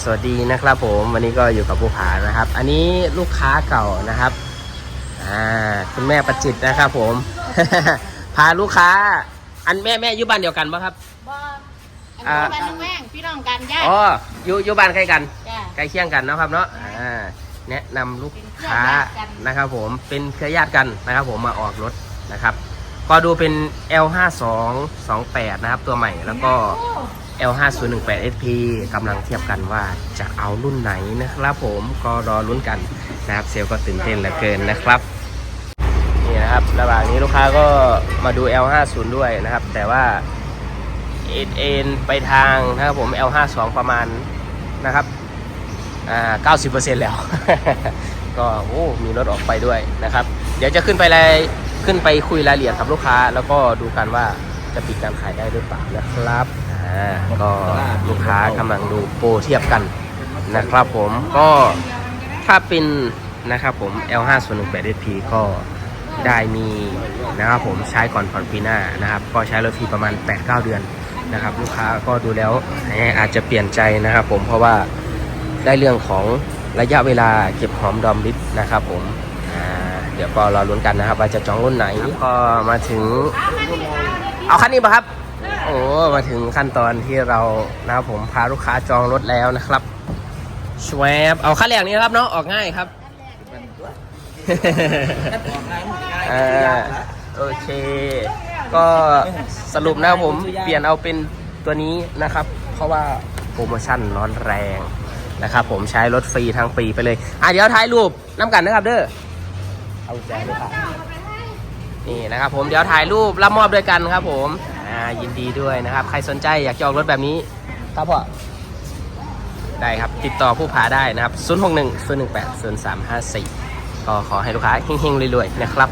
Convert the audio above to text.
สวัสดีนะครับผมวันนี้ก็อยู่กับภูผานะครับ อันนี้ลูกค้าเก่านะครับอ่าคุณแม่ประจิตนะครับผม พาลูกค้า อันแม่แม่อยู่บ้านเดียวกันปะครับบ่อันอ่านี้บ้านน้องแม่งพี่น้องกันญาติอ๋ออยู่อยู่บ้านใกล้กันจ้ะใกล้เคียงกันเนาะครับเนาะอ่าแนะนำลูกค้าเป็นเครือญาติกันนะครับ ผมเป็นเครือญาติกันนะครับ ผมมาออกรถนะครับ ก็ดูเป็น L5228 นะครับ ตัวใหม่แล้วก็ L5018SP กำลังเทียบกันว่าจะเอารุ่นไหนนะครับผมก็รอลุ้นกันนะครับเซลก็ตื่นเต้นเหลือเกินนะครับนี่นะครับระหว่างนี้ลูกค้าก็มาดู L50 ด้วยนะครับ แต่ว่าเอ็นเอ็นไปทางนะครับผม L52 ประมาณนะครับอ่า90%แล้ว ก็โอ้มีรถออกไปด้วยนะครับ เดี๋ยวจะขึ้นไปเลยขึ้นไปคุยรายละเอียดกับลูกค้า แล้วก็ดูกันว่า จะปิดการขายได้หรือเปล่านะครับอ่าก็ลูกค้ากำลังดูโปรเทียบกันนะครับผมก็ถ้าเป็นนะครับผม L5018SP ก็ได้มีนะครับผมใช้ก่อนผ่อนปีหน้านะครับ ก็ใช้รถฟรีประมาณ 8-9 เดือนนะครับ ลูกค้าก็ดูแล้วอาจจะเปลี่ยนใจนะครับผมเพราะว่าได้เรื่องของระยะเวลาเก็บหอมดอมลิฟนะครับผมอ่าเดี๋ยวก็รอลุ้นกันนะครับ ว่าจะจองรุ่นไหนก็มาถึง เอาคันนี้ป่ะครับ โอ้มาถึงขั้นตอนที่เรานะครับผมพาลูกค้าจองรถแล้วนะครับชวบเอาขั้นแรกนี้ครับเนาะออกง่ายครับอ่าโอเค ก็สรุปนะครับผมเปลี่ยนเอาเป็นตัวนี้นะครับ เพราะว่าโปรโมชั่นร้อนแรงนะครับผมใช้รถฟรีทั้งปีไปเลย อะเดี๋ยวถ่ายรูปน้ำกันนะครับเด้อ เอาแจเลยครับ นี่นะครับผมเดี๋ยวถ่ายรูปรับมอบด้วยกันครับ ผมอ่ายินดีด้วยนะครับ ใครสนใจอยากจองรถแบบนี้ครับพ่อได้ครับติดต่อผู้พาได้นะครับ 0 6 1 0 1 8 0 3 5 4 ก็ขอให้ลูกค้าเฮงๆรวยๆนะครับ